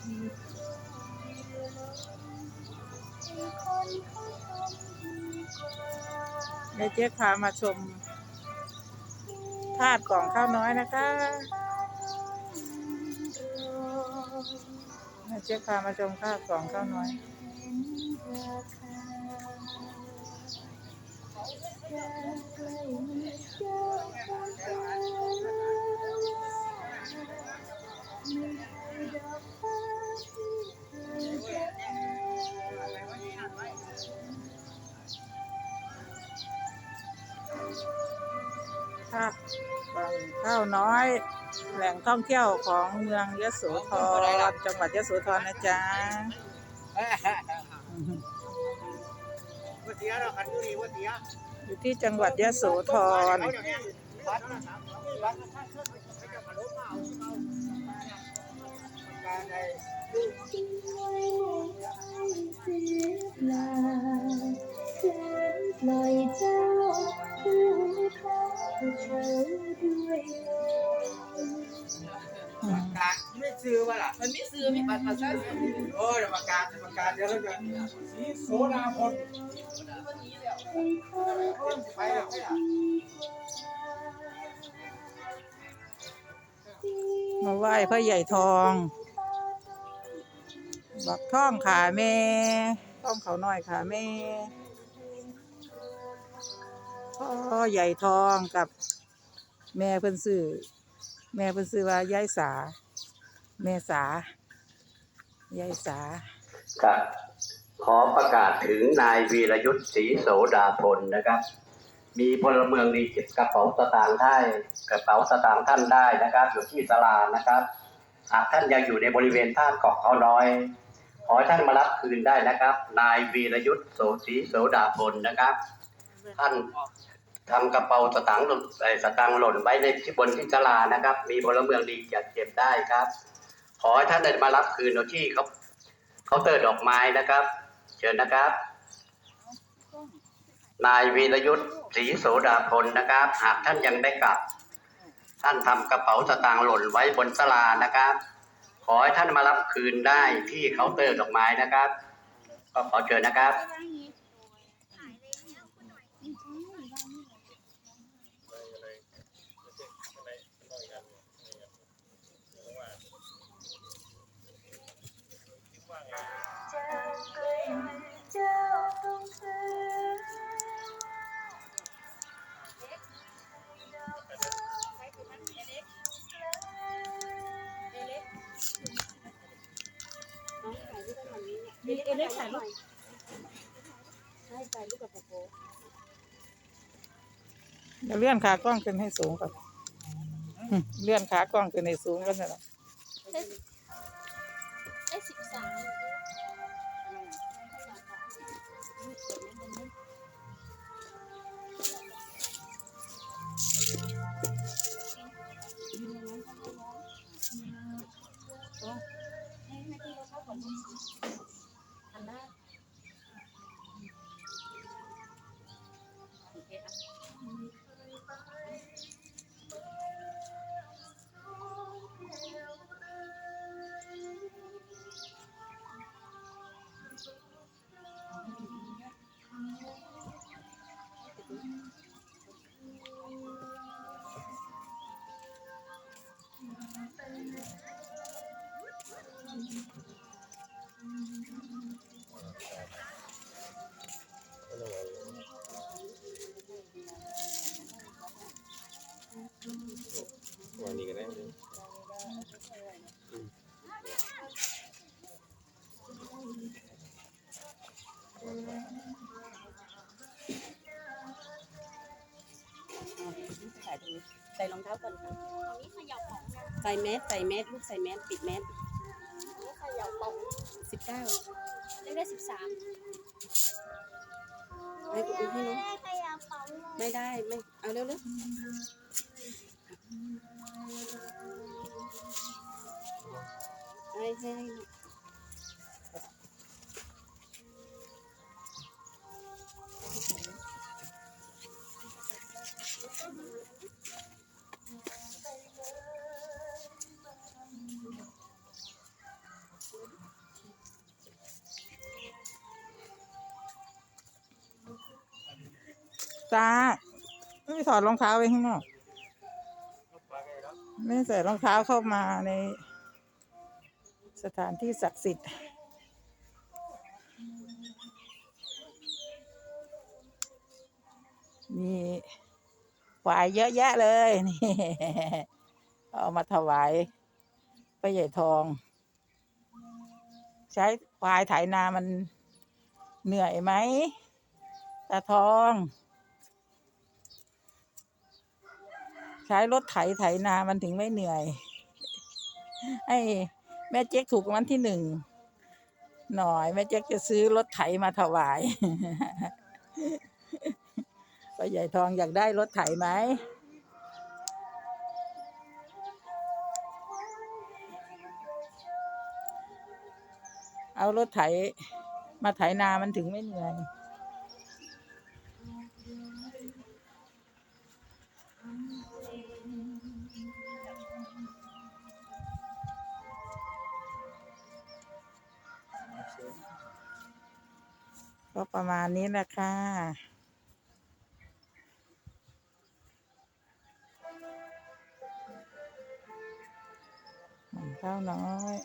เดี๋ยวเจ๊พามาชมธาตุกล่องข้าวน้อยนะคะเดี๋ยวเจ๊พามาชมธาตุกล่องข้าวน้อยภา ข้าวน้อย แหล่งท่องเที่ยวของเมืองยโสธรจังหวัดยโสธรนะจ๊ะว่าเสียเราคันอยู่นี่ว่าเสียอยู่ที่จังหวัดยโสธร กาไม่ซื้อวะล่ะมันไม่ซื้อมีบัตรประชาชนโอ้ยประกาศประกาศเดี๋ยวแล้วกันสีโซดาพลวันนี้แล้วไปแล้วไปแล้วมาไหว้พระใหญ่ทอง บักท่องขาแม่ท่องเขาน้อยขาแม่พ่อใหญ่ทองกับแม่เพิ่นซื้อ แม่เพิ่นซื้อว่ายายสา แม่สายายสาครับ ขอประกาศถึงนายวีรยุทธ์ศรีโสดาพลนะครับ มีพลเมืองดีเก็บกระเป๋าสตางค์ได้กระเป๋าสตางค์ท่านได้นะครับ อยู่ที่ศาลานะครับหากท่านยังอยู่ในบริเวณท่าเกาะเขาน้อย ขอให้ท่านมารับคืนได้นะครับ นายวีรยุทธ์โสศรีโสดาพลนะครับ ท่าน ทำกระเป๋าสตางค์หล่นเอ่สตางค์หล่นไว้ในที่บนที่ศาลานะครับ มีพลเมืองดีจะเก็บได้ครับ ขอให้ท่านได้มารับคืนโดยที่เขาเคาน์เตอร์ดอกไม้นะครับ เชิญนะครับ นายวีรยุทธ์ศรีโสดาพลนะครับ หากท่านยังได้กลับ ท่านทำกระเป๋าสตางค์หล่นไว้บนศาลานะครับ ขอให้ท่านมารับคืนได้ที่เคาน์เตอร์ดอกไม้นะครับ ก็ขอเชิญนะครับ เอเล็กถ่ายรูปให้ถ่ายรูปกับโปโปเดี๋ยวเลื่อนขากล้องขึ้นให้สูงก่อนอืมเลื่อนขากล้องขึ้นให้สูงก็ได้ละได้สิบสามถ่า ย ใส่รองเท้าก่อนค่ะใส่แมสใส่แมสลูกใส่แมสปิดแมสสิบเก้าได้ได้สิบสามให้กูให้น้องขยับเป๋าเลยไม่ได้ไม่เอาเร็วเร็วให้ให้ให้ ตาไม่ถอดรองเท้าไว้ข้างนอกไม่ใส่รองเท้าเข้ามาในสถานที่ศักดิ์สิทธิ์มีควายเยอะแยะเลยนี่เอามาถวายพระใหญ่ทอง ใช้ควายไถนามันเหนื่อยไหมตาทอง ใช้รถไถไถนามันถึงไม่เหนื่อยให้แม่เจ๊กถูกวันที่หนึ่งหน่อย แม่เจ๊กจะซื้อรถไถมาถวายป้าใหญ่ทองอยากได้รถไถไหมเอารถไถมาไถนามันถึงไม่เหนื่อย ก็ประมาณนี้แหละค่ะหมันข้าวน้อย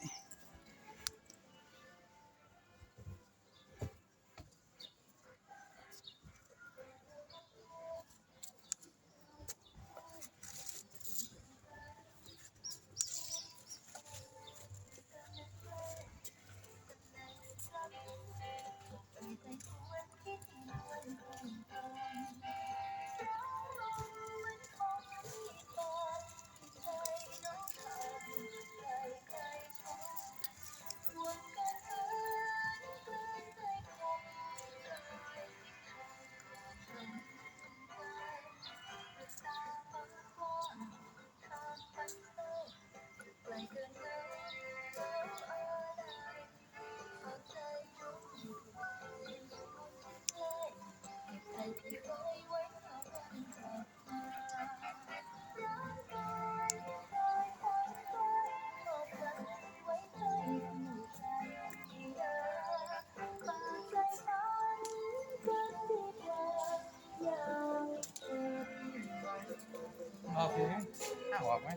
ออกไหม